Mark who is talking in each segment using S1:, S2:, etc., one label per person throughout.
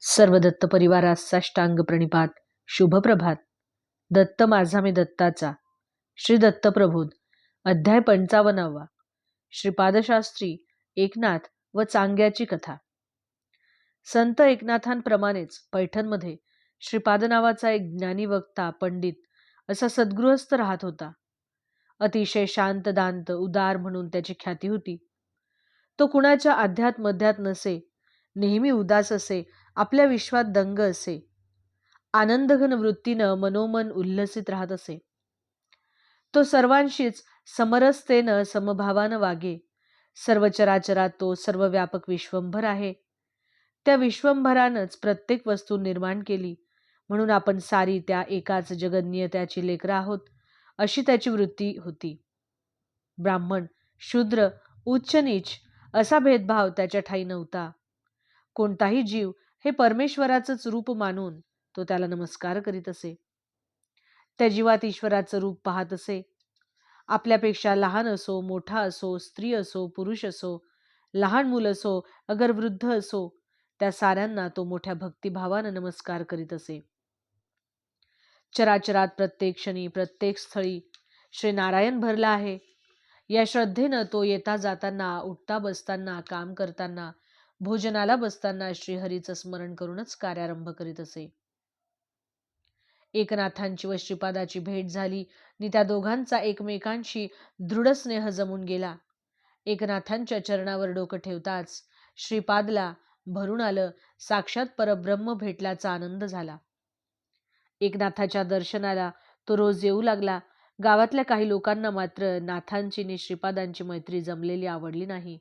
S1: सर्व दत्त परिवारास साष्टांग प्रणिपात शुभप्रभात दत्त माझा मी दत्ताचा. श्री दत्तप्रभूत अध्याय पंचावन्नावा. श्रीपादशास्त्री एकनाथ व चांग्याची कथा. संत एकनाथांप्रमाणेच पैठणमध्ये श्रीपाद नावाचा एक ज्ञानी वक्ता पंडित असा सद्गृहस्थ राहत होता. अतिशय शांत दांत उदार म्हणून त्याची ख्याती होती. तो कुणाच्या अध्यात मध्यात नसे नेहमी उदास असे आपल्या विश्वात दंग असे. आनंदघन वृत्तीनं मनोमन उल्लसित राहत असे. तो सर्वांशीच समरसतेनं समभावानं वागे. सर्व चराचरात तो सर्व व्यापक विश्वंभर आहे. त्या विश्वंभरानंच प्रत्येक वस्तू निर्माण केली. म्हणून आपण सारी त्या एकाच जगन्यत्याची लेकरं आहोत अशी त्याची वृत्ती होती. ब्राह्मण शूद्र उच्च नीच असा भेदभाव त्याच्या ठाई नव्हता. कोणताही जीव हे परमेश्वराचंच रूप मानून तो त्याला नमस्कार करीत असे. त्या जीवात ईश्वराचं रूप पाहत असे. आपल्यापेक्षा लहान असो मोठा असो स्त्री असो पुरुष असो लहान मूल असो अगर वृद्ध असो त्या साऱ्यांना तो मोठ्या भक्तिभावानं नमस्कार करीत असे. चराचरात प्रत्येक क्षणी प्रत्येक स्थळी श्री नारायण भरला आहे. या श्रद्धेनं तो येता जाताना उठता बसताना काम करताना भोजनाला बसताना श्रीहरीचं स्मरण करूनच कार्यारंभ करीत असे. एकनाथांची व श्रीपादाची भेट झाली आणि त्या दोघांचा एकमेकांशी दृढ स्नेह जमून गेला. एकनाथांच्या चरणावर डोकं ठेवताच श्रीपादला भरून आलं साक्षात परब्रह्म भेटल्याचा आनंद झाला. एकनाथाच्या दर्शनाला तो रोज येऊ लागला. गावातल्या काही लोकांना मात्र नाथांची नि श्रीपादांची मैत्री जमलेली आवडली नाही.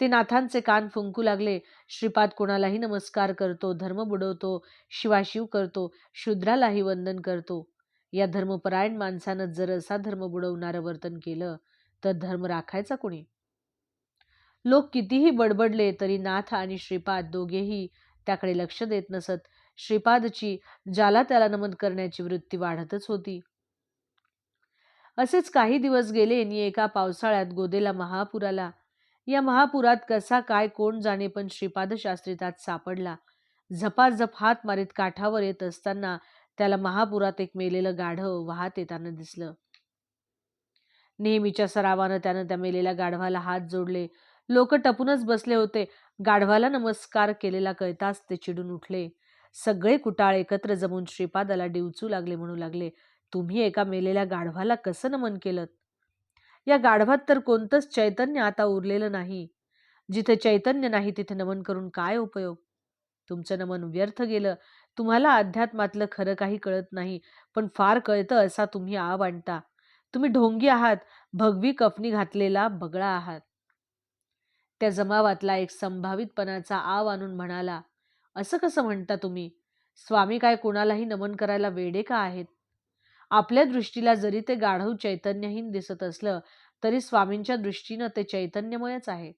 S1: ते नाथांचे कान फुंकू लागले. श्रीपाद कोणालाही नमस्कार करतो धर्म बुडवतो शिवाशिव करतो शूद्रालाही वंदन करतो. या धर्मपरायण माणसानं जर असा धर्म बुडवणारं वर्तन केलं तर धर्म राखायचा कोणी? लोक कितीही बडबडले तरी नाथ आणि श्रीपाद दोघेही त्याकडे लक्ष देत नसत. श्रीपादची ज्याला त्याला नमन करण्याची वृत्ती वाढतच होती. असेच काही दिवस गेले नि एका पावसाळ्यात गोदेला महापुराला आला या महापुरात कसा काय कोण जाणे पण श्रीपाद शास्त्री त्यात सापडला. झपाझप हात मारीत काठावर येत असताना त्याला महापुरात एक मेलेलं गाढव वाहत येताना दिसलं. नेहमीच्या सरावानं त्यानं त्या मेलेल्या गाढवाला हात जोडले. लोक टपूनच बसले होते. गाढवाला नमस्कार केलेला कळताच ते चिडून उठले. सगळे कुटाळ एकत्र जमून श्रीपादाला डिवचू लागले म्हणू लागले. तुम्ही एका मेलेल्या गाढवाला कसं नमन केलं या गाढवात तर कोणतंच चैतन्य आता उरलेलं नाही. जिथे चैतन्य नाही तिथे नमन करून काय उपयोग? तुमचं नमन व्यर्थ गेलं. तुम्हाला अध्यात्मातलं खरं काही कळत नाही पण फार कळतं असा तुम्ही आव आणता. तुम्ही ढोंगी आहात भगवी कफनी घातलेला बगळा आहात. त्या जमावातला एक संभावितपणाचा आव आणून म्हणाला असं कसं म्हणता तुम्ही? स्वामी काय कोणालाही नमन करायला वेडे का आहेत? आपल्या दृष्टीला जरी ते गाढव चैतन्यहीन दिसत असलं तरी स्वामींच्या दृष्टीनं ते चैतन्यमयच आहे.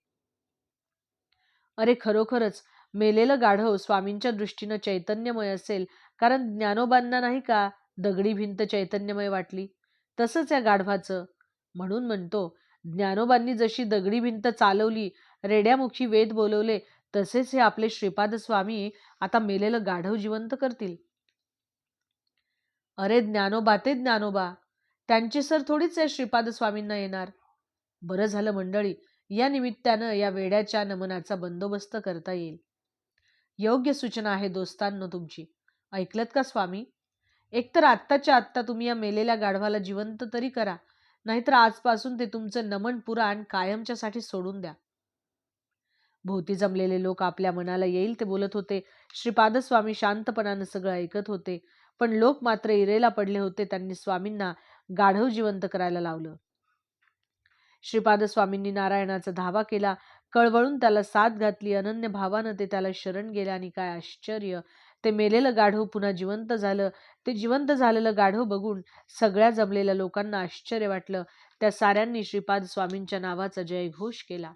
S1: अरे खरोखरच मेलेलं गाढव स्वामींच्या दृष्टीनं चैतन्यमय असेल कारण ज्ञानोबांना नाही का दगडी भिंत चैतन्यमय वाटली? तसंच या गाढवाचं. म्हणून म्हणतो ज्ञानोबांनी जशी दगडी भिंत चालवली रेड्यामुखी वेद बोलवले तसेच हे आपले श्रीपाद स्वामी आता मेलेलं गाढव जिवंत करतील. अरे ज्ञानोबा ते ज्ञानोबा त्यांची सर थोडीच आहे श्रीपाद स्वामींना येणार. बरं झालं मंडळी या निमित्तानं या वेड्याच्या नमनाचा बंदोबस्त करता येईल. योग्य सूचना आहे दोस्तांनो तुमची. ऐकलत का स्वामी? एकतर आत्ताच्या आत्ता तुम्ही या मेलेल्या गाढवाला जिवंत तरी करा नाहीतर आजपासून ते तुमचं नमन पुराण कायमच्यासाठी सोडून द्या. भोवती जमलेले लोक आपल्या मनाला येईल ते बोलत होते. श्रीपाद स्वामी शांतपणानं सगळं ऐकत होते. पण लोक मात्र इरेला पडले होते. त्यांनी स्वामींना गाढव जिवंत करायला लावलं. श्रीपाद स्वामींनी नारायणाचा धावा केला. कळवळून त्याला साथ घातली. अनन्य भावानं ते त्याला शरण गेले आणि काय आश्चर्य! ते मेलेलं गाढव पुन्हा जिवंत झालं. ते जिवंत झालेलं गाढव बघून सगळ्या जमलेल्या लोकांना आश्चर्य वाटलं. त्या साऱ्यांनी श्रीपाद स्वामींच्या नावाचा जयघोष केला.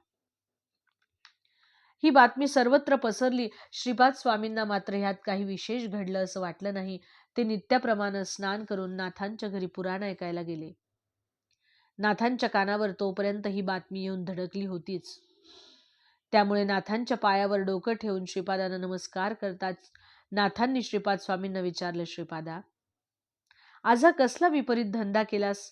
S1: ही बातमी सर्वत्र पसरली. श्रीपाद स्वामींना मात्र ह्यात काही विशेष घडलं असं वाटलं नाही. ते नित्याप्रमाणे स्नान करून नाथांच्या घरी पुराण ऐकायला गेले. नाथांच्या कानावर तोपर्यंत ही बातमी येऊन धडकली होतीच. त्यामुळे नाथांच्या पायावर डोकं ठेवून श्रीपादांना नमस्कार करताच नाथांनी श्रीपाद स्वामींना विचारलं श्रीपादा आज हा कसला विपरीत धंदा केलास?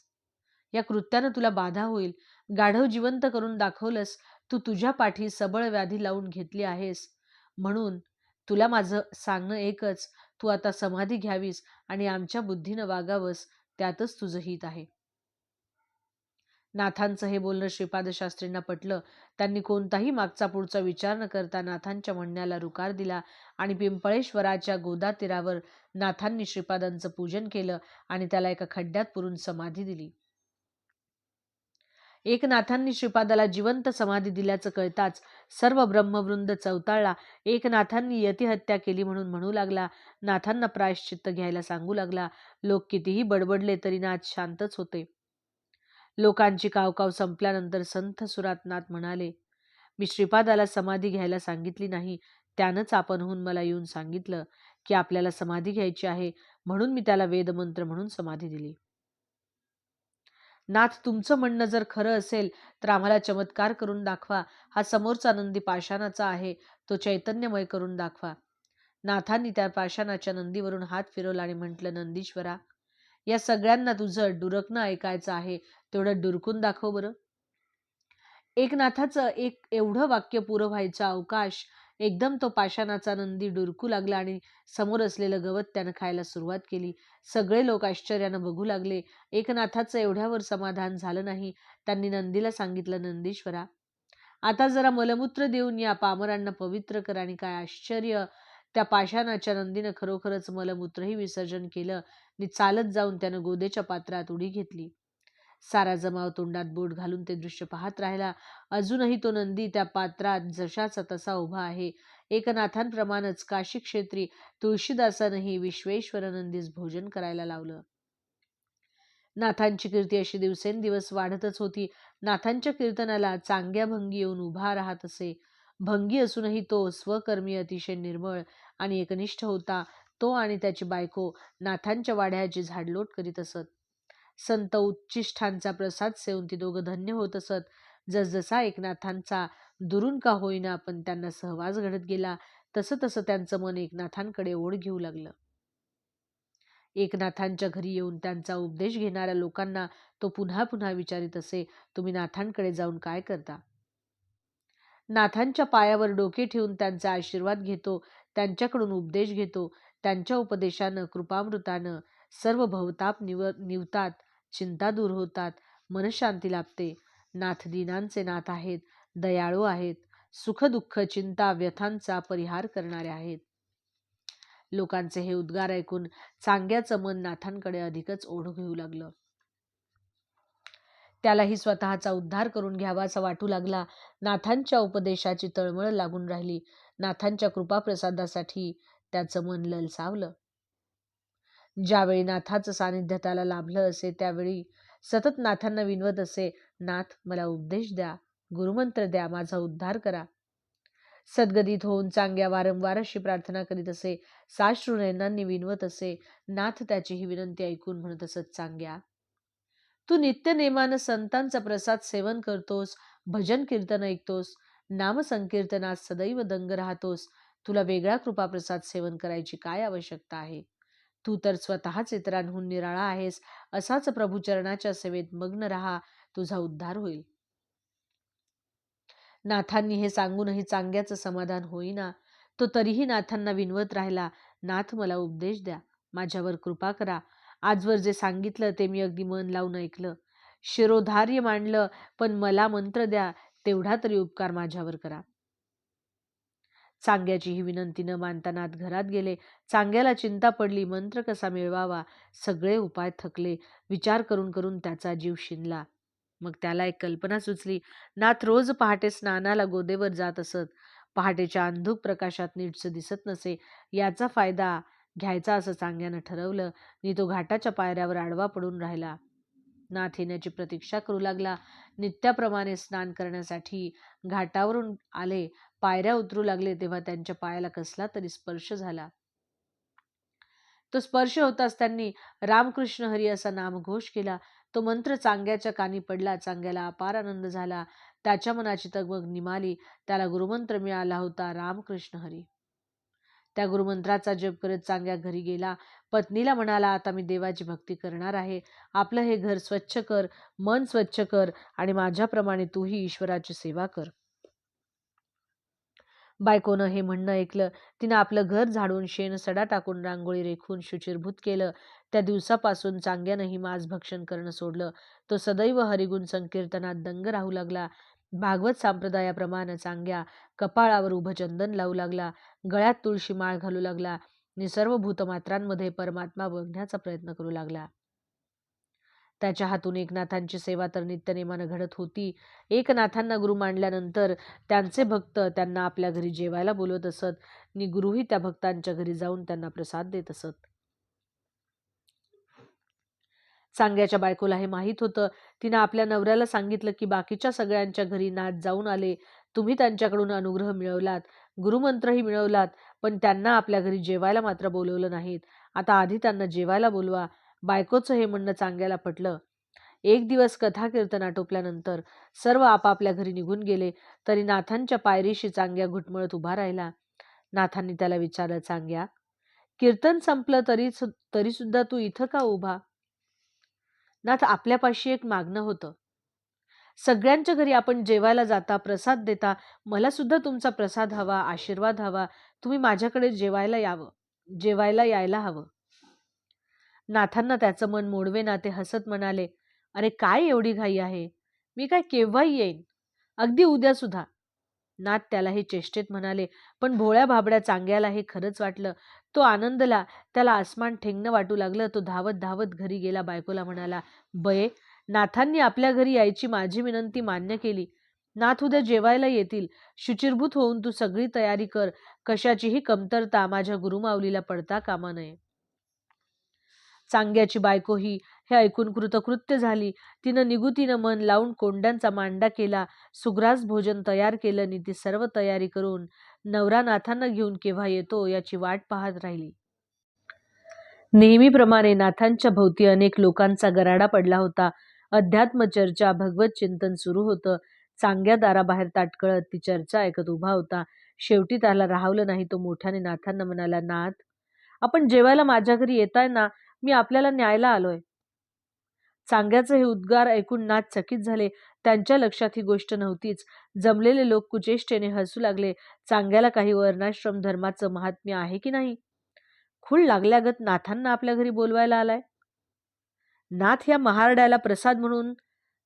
S1: या कृत्यानं तुला बाधा होईल. गाढव जिवंत करून दाखवलंस. तू तुझ्या पाठी सबळ व्याधी लावून घेतली आहेस. म्हणून तुला माझं सांगणं एकच तू आता समाधी घ्यावीस आणि आमच्या बुद्धीनं वागावंस त्यातच तुझं हित आहे. नाथांचं हे बोलणं श्रीपादशास्त्रींना पटलं. त्यांनी कोणताही मागचा पुढचा विचार न करता नाथांच्या म्हणण्याला रुकार दिला आणि पिंपळेश्वराच्या गोदातीरावर नाथांनी श्रीपादांचं पूजन केलं आणि त्याला एका खड्ड्यात पुरून समाधी दिली. एकनाथांनी श्रीपादाला जिवंत समाधी दिल्याचं कळताच सर्व ब्रह्मवृंद चौताळला एकनाथांनी यतिहत्या केली म्हणून म्हणू लागला. नाथांना प्रायश्चित्त घ्यायला सांगू लागला. लोक कितीही बडबडले तरी नाथ शांतच होते. लोकांची कावकाव संपल्यानंतर संथ सुरात नाथ म्हणाले मी श्रीपादाला समाधी घ्यायला सांगितली नाही. त्यानंच आपणहून मला येऊन सांगितलं की आपल्याला समाधी घ्यायची आहे. म्हणून मी त्याला वेदमंत्र म्हणून समाधी दिली. नाथ तुमचं म्हणणं जर खरं असेल तर आम्हाला चमत्कार करून दाखवा. हा समोरचा नंदी पाषाणाचा आहे. तो चैतन्यमय करून दाखवा. नाथांनी त्या पाषाणाच्या नंदीवरून हात फिरवला आणि म्हटलं नंदीश्वरा या सगळ्यांना तुझं डुरकणं ऐकायचं आहे. तेवढं डुरकून दाखव बरं. एकनाथाचं एक एवढं वाक्य पुरं व्हायचा अवकाश एकदम तो पाषाणाचा नंदी डुरकू लागला आणि समोर असलेलं गवत त्यानं खायला सुरुवात केली. सगळे लोक आश्चर्यानं बघू लागले. एकनाथाचं एवढ्यावर समाधान झालं नाही. त्यांनी नंदीला सांगितलं नंदीश्वरा आता जरा मलमूत्र देऊन या पामरांना पवित्र कर आणि काय आश्चर्य. त्या पाषाणाच्या नंदीनं खरोखरच मलमूत्रही विसर्जन केलं. आणि चालत जाऊन त्यानं गोदेच्या पात्रात उडी घेतली. सारा जमाव तोंडात बोट घालून ते दृश्य पाहत राहिला. अजूनही तो नंदी त्या पात्रात जशाचा तसा उभा आहे. एकनाथांप्रमाणेच काशी क्षेत्री तुळशीदासानंही विश्वेश्वर नंदीस भोजन करायला लावलं. नाथांची कीर्ती अशी दिवसेंदिवस वाढतच होती. नाथांच्या कीर्तनाला चांग्या भंगी येऊन उभा राहत असे. भंगी असूनही तो स्वकर्मी अतिशय निर्मळ आणि एकनिष्ठ होता. तो आणि त्याची बायको नाथांच्या वाड्याची झाडलोट करीत असत. संत उच्चिष्ठांचा प्रसाद सेवून ती दोघं धन्य होत असत. जसजसा एकनाथांचा दुरून का होईना पण त्यांना सहवास घडत गेला तसं तसं त्यांचं मन एकनाथांकडे ओढ घेऊ लागलं. एकनाथांच्या घरी येऊन त्यांचा उपदेश घेणाऱ्या लोकांना तो पुन्हा पुन्हा विचारित असे तुम्ही नाथांकडे जाऊन काय करता? नाथांच्या पायावर डोके ठेवून त्यांचा आशीर्वाद घेतो त्यांच्याकडून उपदेश घेतो त्यांच्या उपदेशानं कृपामृतानं सर्व भवताप निव निवतात. चिंता दूर होतात. मनशांती लाभते. नाथ दिनांचे नाथ आहेत. दयाळू आहेत. सुखदुःख चिंता व्यथांचा परिहार करणारे आहेत. लोकांचे हे उद्गार ऐकून चांग्याचं मन नाथांकडे अधिकच ओढ घेऊ लागलं. त्यालाही स्वतःचा उद्धार करून घ्यावासा वाटू लागला. नाथांच्या उपदेशाची तळमळ लागून राहिली. नाथांच्या कृपाप्रसादासाठी त्याचं मन ललसावलं. ज्यावेळी नाथाचं सानिध्य त्याला लाभलं असे त्यावेळी सतत नाथांना विनवत असे नाथ मला उपदेश द्या गुरुमंत्र द्या माझा उद्धार करा. सद्गदीत होऊन चांग्या वारंवार अशी प्रार्थना करीत असे साश्रू नयनांनी विनवत असे नाथ त्याची ही विनंती ऐकून म्हणत असत चांग्या तू नित्य नेमानं संतांचा प्रसाद सेवन करतोस भजन कीर्तन ऐकतोस नामसंकीर्तनात सदैव दंग राहतोस तुला वेगळा कृपा प्रसाद सेवन करायची काय आवश्यकता आहे? तू तर स्वतःच इतरांहून निराळा आहेस असाच प्रभूचरणाच्या सेवेत मग्न राहा तुझा उद्धार होईल. नाथांनी हे सांगूनही चांग्याचं समाधान होईना. तो तरीही नाथांना विनवत राहिला नाथ मला उपदेश द्या माझ्यावर कृपा करा. आजवर जे सांगितलं ते मी अगदी मन लावून ऐकलं. शिरोधार्य मांडलं पण मला मंत्र द्या तेवढा तरी उपकार माझ्यावर करा. चांग्याची ही विनंती न मानता नाथ घरात गेले. चांग्याला चिंता पडली मंत्र कसा मिळवावा? सगळे उपाय थकले. विचार करून करून त्याचा जीव शिनला मग त्याला एक कल्पना सुचली. नाथ रोज पहाटे स्नानाला गोदेवर जात असत. पहाटेच्या अंधुक प्रकाशात नीटसं दिसत नसे. याचा फायदा घ्यायचा असं चांग्यानं ठरवलं. नी तो घाटाच्या पायऱ्यावर आडवा पडून राहिला. नाथ येण्याची प्रतीक्षा करू लागला. नित्याप्रमाणे स्नान करण्यासाठी घाटावरून आले. पायऱ्या उतरू लागले तेव्हा त्यांच्या पायाला कसला तरी स्पर्श झाला. तो स्पर्श होताच त्यांनी रामकृष्ण हरी असा नामघोष केला. तो मंत्र चांग्याच्या कानी पडला. चांग्याला अपार आनंद झाला. त्याच्या मनाची तगमग निमाली. त्याला गुरुमंत्र मिळाला होता रामकृष्ण हरी. त्या गुरुमंत्राचा जप करत चांगल्या घरी गेला. पत्नीला म्हणाला आता मी देवाची भक्ती करणार आहे. आपलं हे घर स्वच्छ कर मन स्वच्छ कर आणि माझ्याप्रमाणे तूही ईश्वराची सेवा कर. बायकोनं हे म्हणणं ऐकलं. तिनं आपलं घर झाडून शेण सडा टाकून रांगोळी रेखून शुचिरभूत केलं. त्या दिवसापासून चांग्यानंही मांस भक्षण करणं सोडलं. तो सदैव हरिगुण संकीर्तनात दंग राहू लागला. भागवत संप्रदायाप्रमाणे चांग्या कपाळावर उभं चंदन लावू लागला. गळ्यात तुळशी माळ घालू लागला. आणि सर्व भूतमात्रांमध्ये परमात्मा बघण्याचा प्रयत्न करू लागला. त्याच्या हातून एकनाथांची सेवा तर नित्यनेमानं घडत होती. एकनाथांना गुरु मांडल्यानंतर त्यांचे भक्त त्यांना आपल्या घरी जेवायला बोलवत असत. आणि गुरुही त्या भक्तांच्या घरी जाऊन त्यांना प्रसाद देत असत. सांग्याच्या बायकोला हे माहीत होतं. तिनं आपल्या नवऱ्याला सांगितलं की बाकीच्या सगळ्यांच्या घरी नाच जाऊन आले. तुम्ही त्यांच्याकडून अनुग्रह मिळवलात. गुरुमंत्रही मिळवलात पण त्यांना आपल्या घरी जेवायला मात्र बोलवलं नाहीत. आता आधी त्यांना जेवायला बोलवा. बायकोचं हे म्हणणं चांग्याला पटलं. एक दिवस कथा कीर्तन आटोपल्यानंतर सर्व आपापल्या घरी निघून गेले. तरी नाथांच्या पायरीशी चांग्या घुटमळत उभा राहिला. नाथांनी त्याला विचारलं चांग्या कीर्तन संपलं तरी तरी सुद्धा तू इथं का उभा? नाथ आपल्यापाशी एक मागणं होतं. सगळ्यांच्या घरी आपण जेवायला जाता प्रसाद देता मला सुद्धा तुमचा प्रसाद हवा आशीर्वाद हवा तुम्ही माझ्याकडे जेवायला यावं जेवायला यायला हवं. नाथांना त्याचं मन मोडवे नाते हसत म्हणाले अरे काय एवढी घाई आहे? मी काय केव्हाही येईन? अगदी उद्या सुद्धा. नाथ त्याला हे चेष्टेत म्हणाले पण भोळ्या भाबड्या चांग्याला हे खरंच वाटलं. तो आनंदला त्याला आसमान ठेंगणं वाटू लागलं. तो धावत धावत घरी गेला बायकोला म्हणाला बये नाथांनी आपल्या घरी यायची माझी विनंती मान्य केली. नाथ उद्या जेवायला येतील. शुचिरभूत होऊन तू सगळी तयारी कर. कशाचीही कमतरता माझ्या गुरुमाऊलीला पडता कामा नये. चांग्याची बायको ही. हे ऐकून कृतकृत्य झाली. तिनं निगुतीनं मन लावून कोंड्यांचा मांडा केला. सुग्रास भोजन तयार केलं. आणि ती सर्व तयारी करून नवरा नाथांना घेऊन केव्हा येतो याची वाट पाहत राहिली. नेहमीप्रमाणे नाथांच्या भोवती अनेक लोकांचा गराडा पडला होता. अध्यात्म चर्चा भगवत चिंतन सुरू होतं. चांगल्या दाराबाहेर ताटकळत ती चर्चा ऐकत उभा होता. शेवटी त्याला राहवलं नाही तो मोठ्याने नाथांना म्हणाला नाथ आपण जेवायला माझ्या घरी येताय ना? मी आपल्याला न्यायला आलोय. चांग्याचे हे उद्गार ऐकून नाथ चकित झाले. त्यांच्या लक्षात ही गोष्ट नव्हतीच. जमलेले लोक कुचेष्टेने हसू लागले. चांग्याला काही वर्णाश्रम धर्माचं महात्म्य आहे की नाही? खूळ लागल्यागत नाथांना आपल्या घरी बोलवायला आलाय? नाथ या महारड्याला प्रसाद म्हणून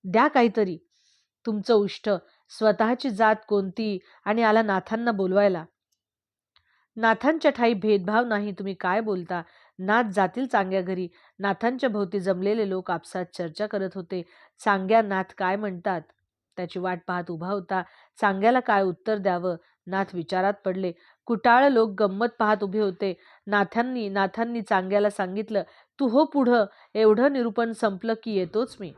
S1: द्या काहीतरी. तुमचं उष्ट स्वतःची जात कोणती आणि आला नाथांना बोलवायला. नाथांच्या ठाई भेदभाव नाही तुम्ही काय बोलता? नाथ जातील चांग्या घरी. नाथांच्या भोवती जमलेले लोक आपसात चर्चा करत होते. चांग्या नाथ काय म्हणतात? त्याची वाट पाहत उभा होता. चांग्याला काय उत्तर द्यावं? नाथ विचारात पडले. कुटाळ लोक गंमत पाहत उभे होते. नाथांनी नाथांनी चांग्याला सांगितलं तू हो पुढं. एवढं निरूपण संपलं की येतोच मी.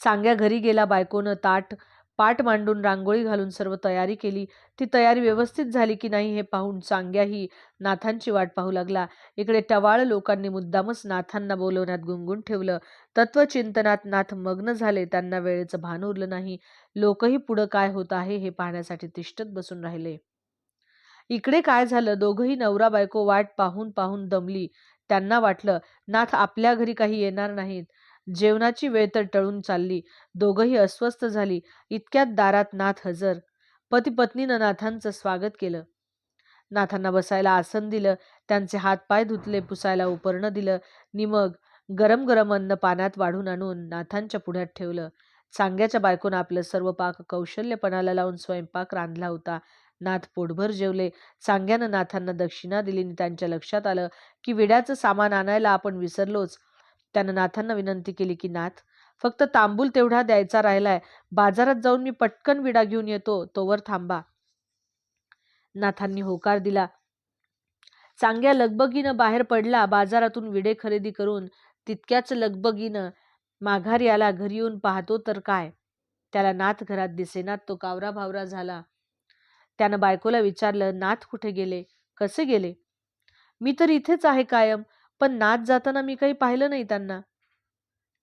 S1: चांग्या घरी गेला बायकोनं ताट पाठ मांडून रांगोळी घालून सर्व तयारी केली. ती तयारी व्यवस्थित झाली की नाही हे पाहून चांग्याही नाथांची वाट पाहू लागला. इकडे टवाळ लोकांनी मुद्दामच नाथांना बोलवण्यात गुंगून ठेवलं. तत्वचिंतनात नाथ मग्न झाले त्यांना वेळेचं भान उरलं नाही. लोकही पुढं काय होत आहे हे पाहण्यासाठी तिष्ठत बसून राहिले. इकडे काय झालं? दोघही नवरा बायको वाट पाहून पाहून दमली. त्यांना वाटलं नाथ आपल्या घरी काही येणार नाहीत. जेवणाची वेळ तर टळून चालली. दोघंही अस्वस्थ झाली. इतक्यात दारात नाथ हजर. पती पत्नीनं नाथांचं स्वागत केलं. नाथांना बसायला आसन दिलं. त्यांचे हात पाय धुतले पुसायला उपरणं दिलं. निमग गरम गरम अन्न पाण्यात वाढून आणून नाथांच्या पुढ्यात ठेवलं. चांग्याच्या बायकोनं आपलं सर्व पाक कौशल्यपणाला लावून स्वयंपाक रांधला होता. नाथ पोटभर जेवले. चांग्यानं नाथांना दक्षिणा दिली त्यांच्या लक्षात आलं की विड्याचं सामान आणायला आपण विसरलोच. त्यानं नाथांना विनंती केली की नाथ फक्त तांबूल तेवढा द्यायचा राहिलाय. बाजारात जाऊन मी पटकन विडा घेऊन येतो. तोवर थांबा. नाथांनी होकार दिला. चांगल्या लगबगीनं बाहेर पडला. बाजारातून विडे खरेदी करून तितक्याच लगबगीनं माघारी आला घरी येऊन पाहतो तर काय? त्याला नाथ घरात दिसेनात तो कावरा भावरा झाला. त्यानं बायकोला विचारलं नाथ कुठे गेले? कसे गेले? मी तर इथेच आहे कायम. पण नाच जाताना मी काही पाहिलं नाही त्यांना.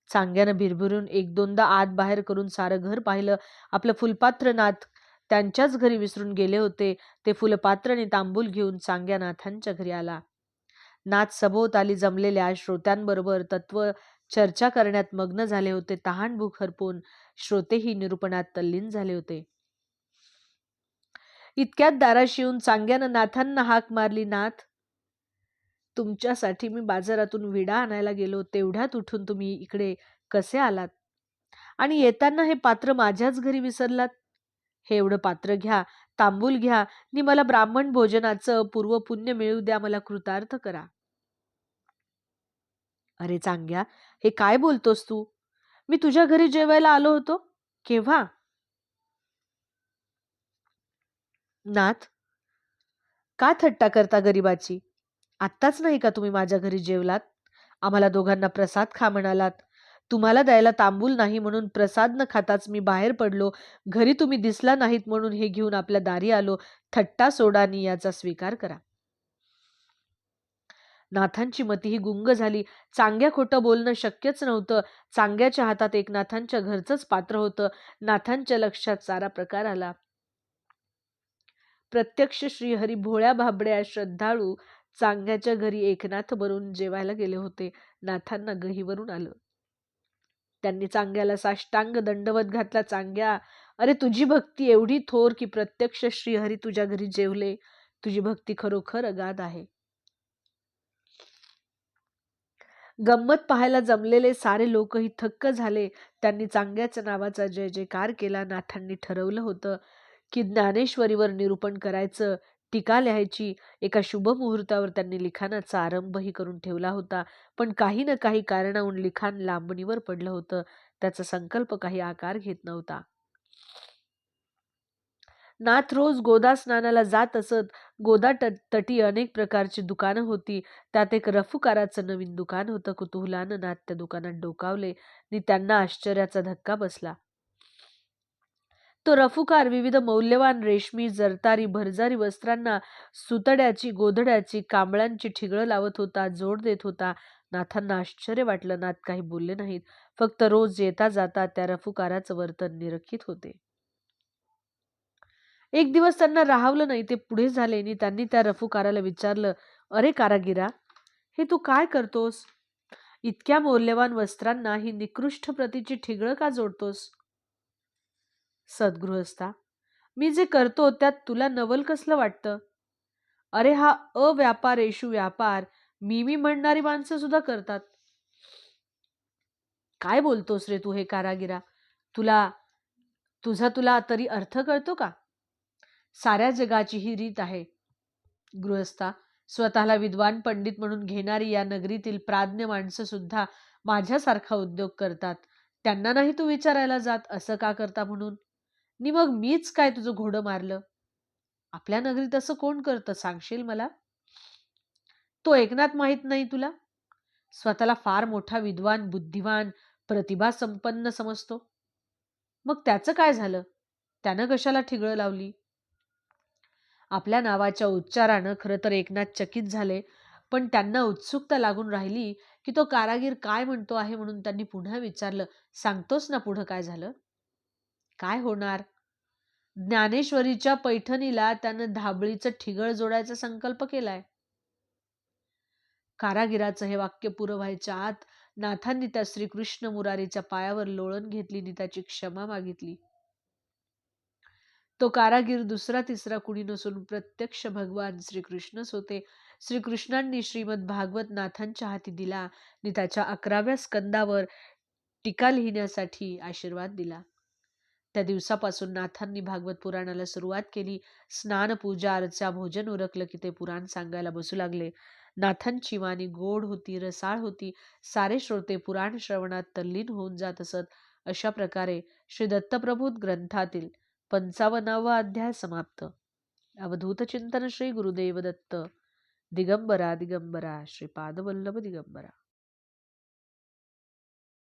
S1: चांग्यानं भिरभिरून एक दोनदा आत बाहेर करून सारं घर पाहिलं. आपलं फुलपात्र नाथ त्यांच्याच घरी विसरून गेले होते. ते फुलपात्र आणि तांबूल घेऊन चांग्या नाथांच्या घरी आला. नाथ सभोवताली जमलेल्या श्रोत्यांबरोबर तत्व चर्चा करण्यात मग्न झाले होते. तहान भूक हरपून श्रोतेही निरूपणात तल्लीन झाले होते. इतक्यात दाराशी येऊन चांग्यानं नाथांना हाक मारली. नाथ तुमच्यासाठी मी बाजारातून विडा आणायला गेलो तेवढ्यात उठून तुम्ही इकडे कसे आलात? आणि येताना हे पात्र माझ्याच घरी विसरलात? हे एवढं पात्र घ्या तांबूल घ्या नि मला ब्राह्मण भोजनाचं पूर्व पुण्य मिळू द्या मला कृतार्थ करा. अरे चांग्या हे काय बोलतोस तू? मी तुझ्या घरी जेवायला आलो होतो? केव्हा? नाथ? का थट्टा करता गरीबाची? आत्ताच नाही का तुम्ही माझ्या घरी जेवलात? आम्हाला दोघांना प्रसाद खा म्हणालात. तुम्हाला द्यायला तांबूल नाही म्हणून प्रसाद न खाताच मी बाहेर पडलो. घरी तुम्ही दिसला नाहीत म्हणून हे घेऊन आपल्या दारी आलो. थट्टा सोडानी याचा स्वीकार करा. नाथांची मती ही गुंग झाली. चांग्या खोटं बोलणं शक्यच नव्हतं. चांग्याच्या हातात एक नाथांच्या घरचंच पात्र होतं. नाथांच्या लक्षात सारा प्रकार आला. प्रत्यक्ष श्रीहरी भोळ्या भाबड्या श्रद्धाळू चांग्याच्या घरी एकनाथ बनून जेवायला गेले होते. नाथांना गहीवरून आलं. त्यांनी चांग्याला साष्टांग दंडवत घातला. चांग्या अरे तुझी भक्ती एवढी थोर की प्रत्यक्ष श्रीहरी तुझ्या घरी जेवले. तुझी भक्ती खरोखर अगाध आहे. गंमत पाहायला जमलेले सारे लोकही थक्क झाले. त्यांनी चांग्याच्या नावाचा जय जयकार केला. नाथांनी ठरवलं होतं की ज्ञानेश्वरीवर निरूपण करायचं. टीका लिहायची. एका शुभ मुहूर्तावर त्यांनी लिखाणाचा आरंभही करून ठेवला होता. पण काही ना काही कारणाहून लिखाण लांबणीवर पडलं होतं. त्याचा संकल्प काही आकार घेत नव्हता. नाथ रोज गोदा स्नानाला जात असत. गोदा तटी अनेक प्रकारची दुकानं होती. त्यात एक रफुकाराचं नवीन दुकान होतं. कुतुहलानं नाथ त्या दुकानात डोकावले. आणि त्यांना आश्चर्याचा धक्का बसला. तो रफुकार विविध मौल्यवान रेशमी जरतारी भरजारी वस्त्रांना सुतड्याची गोधड्याची कांबळ्यांची ठिगळं लावत होता जोड देत होता. नाथांना आश्चर्य वाटलं नाथ काही बोलले नाहीत. फक्त रोज येता जाता त्या रफुकाराचं वर्तन निरखित होते. एक दिवस त्यांना राहवलं नाही ते पुढे झाले आणि त्यांनी त्या रफुकाराला विचारलं अरे कारागिरा हे तू काय करतोस? इतक्या मौल्यवान वस्त्रांना ही निकृष्ट प्रतीची ठिगळं का जोडतोस? सद्गृहस्था. मी जे करतो त्यात तुला नवल कसलं वाटतं? अरे हा अव्यापारेशू व्यापार मी मी म्हणणारी माणसं सुद्धा करतात. काय बोलतोस रे तू हे कारागिरा? तुला तुझा तुला तरी अर्थ कळतो का? साऱ्या जगाची ही रीत आहे. गृहस्था स्वतःला विद्वान पंडित म्हणून घेणारी या नगरीतील प्राज्ञ माणसं सुद्धा माझ्यासारखा उद्योग करतात. त्यांना नाही तू विचारायला जात असं का करता म्हणून? नि मग मीच काय तुझं घोडं मारलं? आपल्या नगरीत असं कोण करतं? सांगशील मला? तो एकनाथ माहीत नाही तुला? स्वतःला फार मोठा विद्वान बुद्धिवान प्रतिभा संपन्न समजतो. मग त्याचं काय झालं? त्यानं कशाला ठिगळं लावली? आपल्या नावाच्या उच्चारानं खरं तर एकनाथ चकित झाले पण त्यांना उत्सुकता लागून राहिली की तो कारागीर काय म्हणतो आहे म्हणून त्यांनी पुन्हा विचारलं सांगतोस ना पुढं काय झालं? काय होणार? ज्ञानेश्वरीच्या पैठणीला त्यानं धाबळीचं ठिगळ जोडायचा संकल्प केलाय. कारागिराचं हे वाक्य पुरं व्हायच्या आत नाथांनी त्या श्रीकृष्ण मुरारीच्या पायावर लोळण घेतली आणि त्याची क्षमा मागितली. तो कारागीर दुसरा तिसरा कुणी नसून प्रत्यक्ष भगवान श्रीकृष्णच होते. श्रीकृष्णांनी श्रीमद भागवत नाथांच्या हाती दिला आणि त्याच्या अकराव्या स्कंदावर टीका लिहिण्यासाठी आशीर्वाद दिला. त्या दिवसापासून नाथांनी भागवत पुराणाला सुरुवात केली. स्नान पूजा अर्चा भोजन उरकलं की ते पुराण सांगायला बसू लागले. नाथांची वाणी गोड होती रसाळ होती. सारे श्रोते पुराण श्रवणात तल्लीन होऊन जात असत. अशा प्रकारे श्री दत्तप्रभूत ग्रंथातील पंचावन्नावा अध्याय समाप्त. अवधूत चिंतन श्री गुरुदेव दत्त दिगंबरा दिगंबरा श्री पादवल्लभ दिगंबरा.